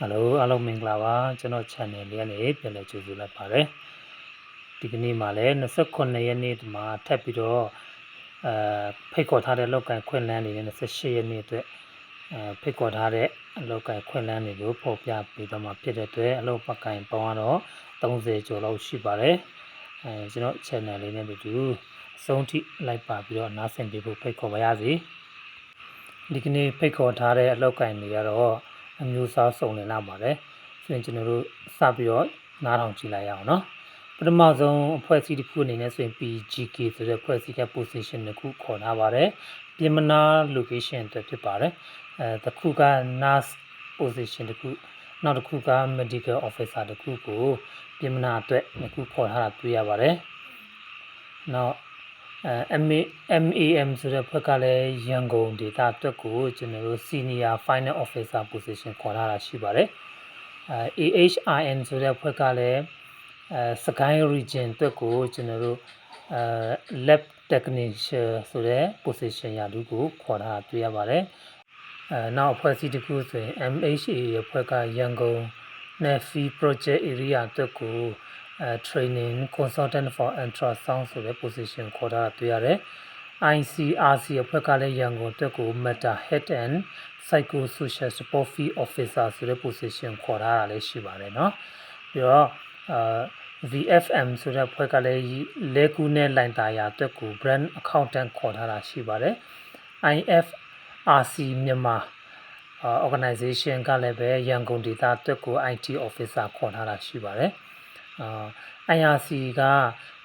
ဟယ်လိုအားလုံးမင်္ဂလာပါကျွန်တော် channel လေးကနေပြန်လည်ကြိုဆိုလိုက်ပါတယ်ဒီကနေ့မှာလည်း29ရက်နေ့ဒီမှာထပ်ပြီးတော့အဲဖိတ်ခေါ်ထားတဲ့လောက်ကန်ခွင့်လန်းနေနဲ့28ရက်နေ့အတွက်အဲဖိတ်ခေါ်ထားတဲ့အလောက်ကန်ခွင့်လန်းတွေကိုဖော်ပြပေးတော့မှာဖြစ်တဲ့အတွက်အလောက်ပတ်ကန်ပေါင်းတော့30ကျော်လောက်ရှိပါတယ်အဲကျွန်တော် channel လေးနဲ့တူအဆုံးထိလိုက်ပါပြီးတော့နားဆင်ပေးဖို့ဖိတ်ခေါ်ပါရစေဒီကနေ့ဖိတ်ခေါ်ထားတဲ့အလောက်ကန်တွေကတော့ အမျိုးအစားစုံလင်လာပါတယ်ဆိုရင်ကျွန်တော်တို့စပြီးတော့နားထောင်ကြည့်လိုက်ရအောင်နော်ပထမဆုံးအဖွဲ့အစည်းတစ်ခုအနေနဲ့ဆိုရင် PGK ဆိုတဲ့အဖွဲ့အစည်းက position တစ်ခုခေါ်ထားပါတယ်ပြင်မနာ location အတွက်ဖြစ်ပါတယ်အဲတစ်ခုက nurse position တစ်ခုနောက်တစ်ခုက medical officer တစ်ခုကိုပြင်မနာအတွက်တစ်ခုခေါ်ထားတာတွေ့ရပါတယ်နောက်အဲ MA MAM ဆိုတဲ့ဘက်ကလည်းရန်ကုန်ဒေတာအတွက်ကိုကျွန်တော်တို့ senior final officer position ခေါ်ထားတာရှိပါတယ်အဲ AHRN ဆိုတဲ့ဘက်ကလည်းအဲစကိုင်း region အတွက်ကိုကျွန်တော်တို့အဲ lab technician ဆိုတဲ့ position ရာထူးကိုခေါ်ထားတာတွေ့ရပါတယ်အဲနောက်အဖွဲ့အစည်းတစ်ခုဆိုရင် MHA ရဲ့ဘက်ကရန်ကုန် NAFI project area အတွက်ကို အဲ training consultant for ultrasound ဆိုတဲ့ position ခေါ်ထားတာတွေ့ရတယ် ICRC အဖွဲ့ကလည်းရန်ကုန်အတွက်ကို Meta Head and Psychosocial Support Field Officer ဆိုတဲ့ position ခေါ်ထားတာလည်းရှိပါတယ်เนาะပြီးတော့အာ VFM ဆိုတဲ့အဖွဲ့ကလည်းလဲကူးနဲ့လိုင်တာယာအတွက်ကို brand accountant ခေါ်ထားတာရှိပါတယ် IFRC မြန်မာ organization ကလည်းပဲရန်ကုန်ဒေသအတွက်ကို IT officer ခေါ်ထားတာရှိပါတယ်အာ IRC က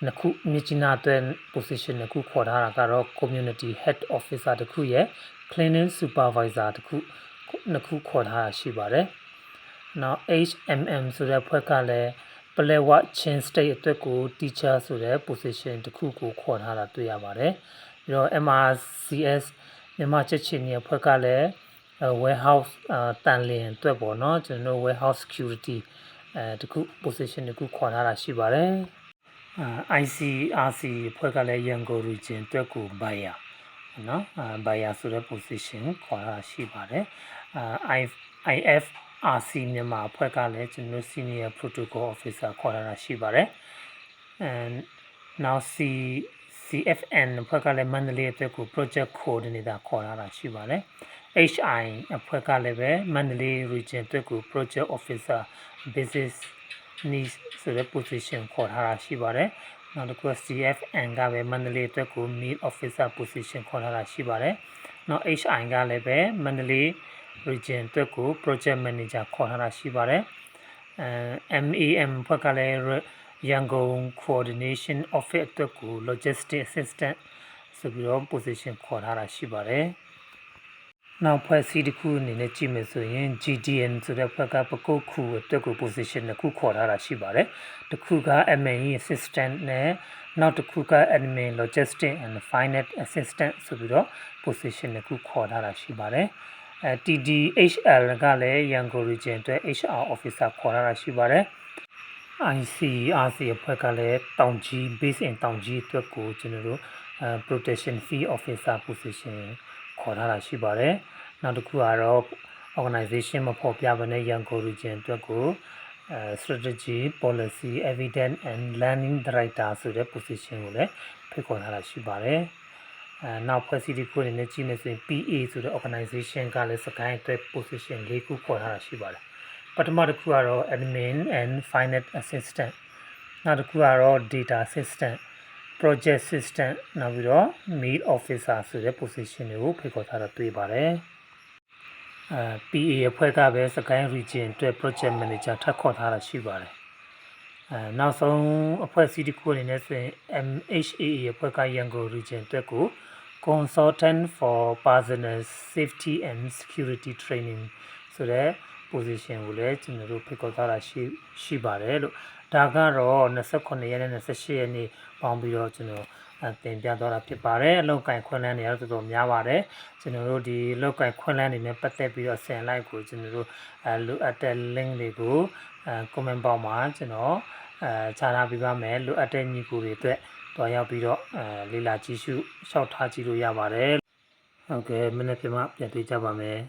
နှစ်ခုမြစ်ကြီးနားအတွက် position နှစ်ခုခေါ်ထားတာကတော့ community head officer တစ်ခုရဲ့ cleaning supervisor တစ်ခုနှစ်ခုခေါ်ထားတာရှိပါတယ်နောက် HMM ဆိုတဲ့ဖွဲ့ကလည်းပလဲဝချင်း state အတွက်ကို teacher ဆိုတဲ့ position တစ်ခုကိုခေါ်ထားတာတွေ့ရပါတယ်ပြီးတော့ MRCS မြန်မာချက်ချင်းရဲ့ဖွဲ့ကလည်း warehouse တန်လျင်အတွက်ပေါ့နော်ကျွန်တော်တို့ warehouse security အဲတခု position တခုခေါ်ထားတာရှိပါတယ်အာ ICRC ဖွဲ့ကလည်းရန်ကုန် region အတွက်ကို buyer နော်အာ buyer ဆိုတဲ့ position ခေါ်ထားတာရှိပါတယ်အာ IFRC မြန်မာအဖွဲ့ကလည်းကျွန်တော် senior protocol officer ခေါ်ထားတာရှိပါတယ် and now C CFN အဖွဲ့ကလည်းမန္တလေးအတွက်ကို project coordinator ခေါ်ထားတာရှိပါတယ် HI အဖွဲ့ကလည်းပဲမန္တလေး region အတွက်ကို project officer business needs ဆိုတဲ့ position ခေါ်ထားတာရှိပါတယ်နောက်တစ်ခုက CFN ကပဲမန္တလေးအတွက်ကို meet officer position ခေါ်ထားတာရှိပါတယ်နောက် HI ကလည်းပဲမန္တလေး region အတွက်ကို project manager ခေါ်ထားတာရှိပါတယ်အဲ MAM ဘက်ကလည်း ရန်ကုန် coordination office အတွက်ကို logistic assistant ဆိုပြီးတော့ position ခေါ်ထားတာရှိပါတယ်နောက်ဖွဲ့စည်းတစ်ခုအနေနဲ့ကြည့်မယ်ဆိုရင် GDN ဆိုတဲ့ဘက်ကပကုတ်ခုအတွက်ကို position တစ်ခုခေါ်ထားတာရှိပါတယ်တစ်ခုက MAE assistant နဲ့နောက်တစ်ခုက admin logistic and finance assistant ဆိုပြီးတော့ position တစ်ခုခေါ်ထားတာရှိပါတယ်အဲ TDHL ကလည်းရန်ကုန် region အတွက် HR officer ခေါ်ထားတာရှိပါတယ် ICRC အဖွဲ့ကလည်းတောင်ကြီး base in တောင်ကြီးအတွက်ကိုကျွန်တော်တို့ protection fee officer position ခေါ်ထားတာရှိပါတယ်နောက်တစ်ခုကတော့ organization မဖော်ပြဘဲနဲ့ရန်ကုန် region အတွက်ကိုအဲ strategy policy evidence and learning director ဆိုတဲ့ position ကိုလည်းဖိတ်ခေါ်ထားတာရှိပါတယ်အဲနောက်ဖွဲ့စည်းတစ်ခုအနေနဲ့ကြည့်မယ်ဆိုရင် PA ဆိုတဲ့ organization ကလည်းစကိုင်းအတွက် position ၄ခုခေါ်ထားတာရှိပါတယ် ပထမတစ်ခုကတော့ admin and finance assistant နောက်တစ်ခုကတော့ data assistant project assistant နောက်ပြီးတော့ meet officer ဆိုတဲ့ position တွေကိုဖိတ်ခေါ်ထားတာတွေ့ပါတယ်အဲ PA အဖွဲ့ကပဲစကိုင်း region အတွက် project manager ထပ်ခေါ်ထားတာရှိပါတယ်အဲနောက်ဆုံးအဖွဲ့အစည်းတစ်ခုအနေနဲ့ဆိုရင် MHAA အဖွဲ့ကရန်ကုန် region အတွက်ကို consultant for personal safety and security training ဆိုတဲ့ position ကိုလည်းကျွန်တော်တို့ဖိတ်ခေါ်ထားတာရှိရှိပါတယ်လို့ဒါကတော့29ရက်နဲ့28ရက်နေ့ပေါင်းပြီးတော့ကျွန်တော်တင်ပြတော့တာဖြစ်ပါတယ်အလောက်ကင်ခွန်းလန်းတွေကတော့တော်တော်များပါတယ်ကျွန်တော်တို့ဒီအလောက်ကင်ခွန်းလန်းတွေနဲ့ပတ်သက်ပြီးတော့ဆင်လိုက်ကိုကျွန်တော်တို့အဲလိုအပ်တဲ့ link တွေကိုအဲ comment box မှာကျွန်တော်အဲချထားပေးပါမယ်လိုအပ်တဲ့ညီကိုတွေအတွက်တွားရောက်ပြီးတော့အဲလေ့လာကြည့်ရှုရှောက်ထားကြည့်လို့ရပါတယ်ဟုတ်ကဲ့မနေ့ကမှပြန်တွေ့ကြပါမယ်